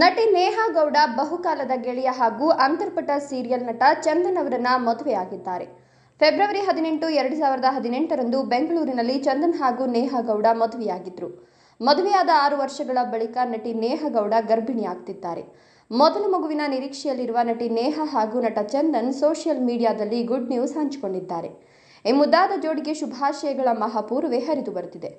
ನಟಿ ನೇಹಾ ಗೌಡ ಬಹುಕಾಲದ ಗೆಳೆಯ ಹಾಗೂ ಅಂತರ್ಪಟ ಸೀರಿಯಲ್ ನಟ ಚಂದನ್ ಅವರನ್ನ ಮದುವೆಯಾಗಿದ್ದಾರೆ. ಫೆಬ್ರವರಿ ಹದಿನೆಂಟು, ಎರಡು ಸಾವಿರದ ಹದಿನೆಂಟರಂದು ಬೆಂಗಳೂರಿನಲ್ಲಿ ಚಂದನ್ ಹಾಗೂ ನೇಹಾ ಗೌಡ ಮದುವೆಯಾಗಿದ್ರು. ಮದುವೆಯಾದ ಆರು ವರ್ಷಗಳ ಬಳಿಕ ನಟಿ ನೇಹಾ ಗೌಡ ಗರ್ಭಿಣಿಯಾಗ್ತಿದ್ದಾರೆ. ಮೊದಲ ಮಗುವಿನ ನಿರೀಕ್ಷೆಯಲ್ಲಿರುವ ನಟಿ ನೇಹಾ ಹಾಗೂ ನಟ ಚಂದನ್ ಸೋಷಿಯಲ್ ಮೀಡಿಯಾದಲ್ಲಿ ಗುಡ್ ನ್ಯೂಸ್ ಹಂಚಿಕೊಂಡಿದ್ದಾರೆ. ಈ ಮುದ್ದಾದ ಜೋಡಿಗೆ ಶುಭಾಶಯಗಳ ಮಹಾಪೂರ್ವೆ ಹರಿದು ಬರುತ್ತಿದೆ.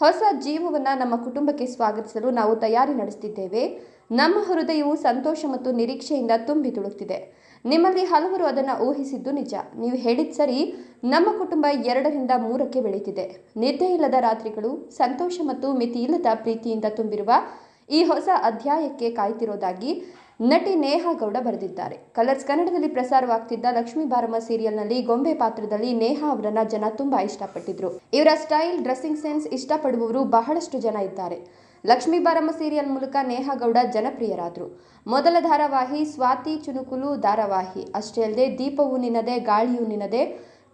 ಹೊಸ ಜೀವವನ್ನು ನಮ್ಮ ಕುಟುಂಬಕ್ಕೆ ಸ್ವಾಗತಿಸಲು ನಾವು ತಯಾರಿ ನಡೆಸುತ್ತಿದ್ದೇವೆ. ನಮ್ಮ ಹೃದಯವು ಸಂತೋಷ ಮತ್ತು ನಿರೀಕ್ಷೆಯಿಂದ ತುಂಬಿ ತುಳುತ್ತಿದೆ ನಿಮ್ಮಲ್ಲಿ ಹಲವರು ಅದನ್ನು ಊಹಿಸಿದ್ದು ನಿಜ. ನೀವು ಹೇಳಿದ ಸರಿ ನಮ್ಮ ಕುಟುಂಬ ಎರಡರಿಂದ ಮೂರಕ್ಕೆ ಬೆಳೀತಿದೆ. ನಿದ್ದೆ ಇಲ್ಲದ ರಾತ್ರಿಗಳು, ಸಂತೋಷ ಮತ್ತು ಮಿತಿಯಿಲ್ಲದ ಪ್ರೀತಿಯಿಂದ ತುಂಬಿರುವ ಈ ಹೊಸ ಅಧ್ಯಾಯಕ್ಕೆ ಕಾಯ್ತಿರೋದಾಗಿ ನಟಿ ನೇಹಾ ಗೌಡ ಬರೆದಿದ್ದಾರೆ. ಕಲರ್ಸ್ ಕನ್ನಡದಲ್ಲಿ ಪ್ರಸಾರವಾಗ್ತಿದ್ದ ಲಕ್ಷ್ಮೀ ಬಾರಮ್ಮ ಸೀರಿಯಲ್ನಲ್ಲಿ ಗೊಂಬೆ ಪಾತ್ರದಲ್ಲಿ ನೇಹಾ ಅವರನ್ನ ಜನ ತುಂಬಾ ಇಷ್ಟಪಟ್ಟಿದ್ರು. ಇವರ ಸ್ಟೈಲ್, ಡ್ರೆಸ್ಸಿಂಗ್ ಸೆನ್ಸ್ ಇಷ್ಟಪಡುವವರು ಬಹಳಷ್ಟು ಜನ ಇದ್ದಾರೆ. ಲಕ್ಷ್ಮೀ ಬಾರಮ್ಮ ಸೀರಿಯಲ್ ಮೂಲಕ ನೇಹಾ ಗೌಡ ಜನಪ್ರಿಯರಾದರು. ಮೊದಲ ಧಾರಾವಾಹಿ ಸ್ವಾತಿ ಚುನುಕುಲು ಧಾರಾವಾಹಿ. ಅಷ್ಟೇ ಅಲ್ಲದೆ ದೀಪವು ನಿನ್ನದೆ, ಗಾಳಿಯೂ ನಿನ್ನದೆ,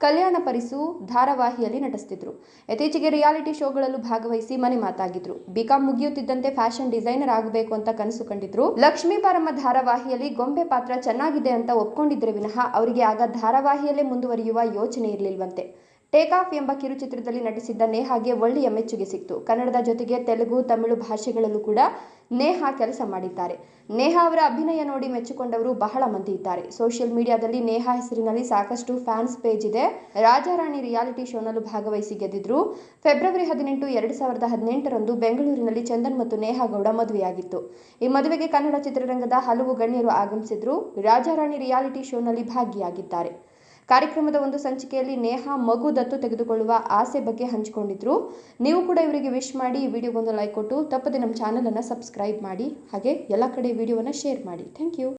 ಕಲ್ಯಾಣ ಪರಿಸು ಧಾರಾವಾಹಿಯಲ್ಲಿ ನಟಿಸ್ತಿದ್ರು. ಇತ್ತೀಚೆಗೆ ರಿಯಾಲಿಟಿ ಶೋಗಳಲ್ಲೂ ಭಾಗವಹಿಸಿ ಮನೆ ಮಾತಾಗಿದ್ರು. ಬಿಕಾಂ ಮುಗಿಯುತ್ತಿದ್ದಂತೆ ಫ್ಯಾಷನ್ ಡಿಸೈನರ್ ಆಗಬೇಕು ಅಂತ ಕನಸು ಕಂಡಿದ್ರು. ಲಕ್ಷ್ಮೀ ಬಾರಮ್ಮ ಧಾರಾವಾಹಿಯಲ್ಲಿ ಗೊಂಬೆ ಪಾತ್ರ ಚೆನ್ನಾಗಿದೆ ಅಂತ ಒಪ್ಕೊಂಡಿದ್ರೆ ವಿನಃ ಅವರಿಗೆ ಆಗ ಧಾರಾವಾಹಿಯಲ್ಲೇ ಮುಂದುವರಿಯುವ ಯೋಚನೆ ಇರಲಿಲ್ವಂತೆ. ಟೇಕ್ ಆಫ್ ಎಂಬ ಕಿರುಚಿತ್ರದಲ್ಲಿ ನಟಿಸಿದ್ದ ನೇಹಾಗೆ ಒಳ್ಳೆಯ ಮೆಚ್ಚುಗೆ ಸಿಕ್ತು. ಕನ್ನಡದ ಜೊತೆಗೆ ತೆಲುಗು, ತಮಿಳು ಭಾಷೆಗಳಲ್ಲೂ ಕೂಡ ನೇಹಾ ಕೆಲಸ ಮಾಡಿದ್ದಾರೆ. ನೇಹಾ ಅವರ ಅಭಿನಯ ನೋಡಿ ಮೆಚ್ಚಿಕೊಂಡವರು ಬಹಳ ಮಂದಿ ಇದ್ದಾರೆ. ಸೋಷಿಯಲ್ ಮೀಡಿಯಾದಲ್ಲಿ ನೇಹಾ ಹೆಸರಿನಲ್ಲಿ ಸಾಕಷ್ಟು ಫ್ಯಾನ್ಸ್ ಪೇಜ್ ಇದೆ. ರಾಜಾರಾಣಿ ರಿಯಾಲಿಟಿ ಶೋನಲ್ಲೂ ಭಾಗವಹಿಸಿ ಗೆದ್ದಿದ್ರು. ಫೆಬ್ರವರಿ ಹದಿನೆಂಟು, ಎರಡು ಸಾವಿರದ ಹದಿನೆಂಟರಂದು ಬೆಂಗಳೂರಿನಲ್ಲಿ ಚಂದನ್ ಮತ್ತು ನೇಹಾ ಗೌಡ ಮದುವೆಯಾಗಿತ್ತು. ಈ ಮದುವೆಗೆ ಕನ್ನಡ ಚಿತ್ರರಂಗದ ಹಲವು ಗಣ್ಯರು ಆಗಮಿಸಿದ್ರು. ರಾಜಾರಾಣಿ ರಿಯಾಲಿಟಿ ಶೋನಲ್ಲಿ ಭಾಗಿಯಾಗಿದ್ದಾರೆ. ಕಾರ್ಯಕ್ರಮದ ಒಂದು ಸಂಚಿಕೆಯಲ್ಲಿ ನೇಹಾ ಮಗು ದತ್ತು ತೆಗೆದುಕೊಳ್ಳುವ ಆಸೆ ಬಗ್ಗೆ ಹಂಚಿಕೊಂಡಿದ್ರು. ನೀವು ಕೂಡ ಇವರಿಗೆ ವಿಶ್ ಮಾಡಿ ಈ ವಿಡಿಯೋಗೊಂದು ಲೈಕ್ ಕೊಟ್ಟು ತಪ್ಪದೆ ನಮ್ಮ ಚಾನಲನ್ನು ಸಬ್ಸ್ಕ್ರೈಬ್ ಮಾಡಿ. ಹಾಗೆ ಎಲ್ಲ ಕಡೆ ವಿಡಿಯೋವನ್ನು ಶೇರ್ ಮಾಡಿ. Thank you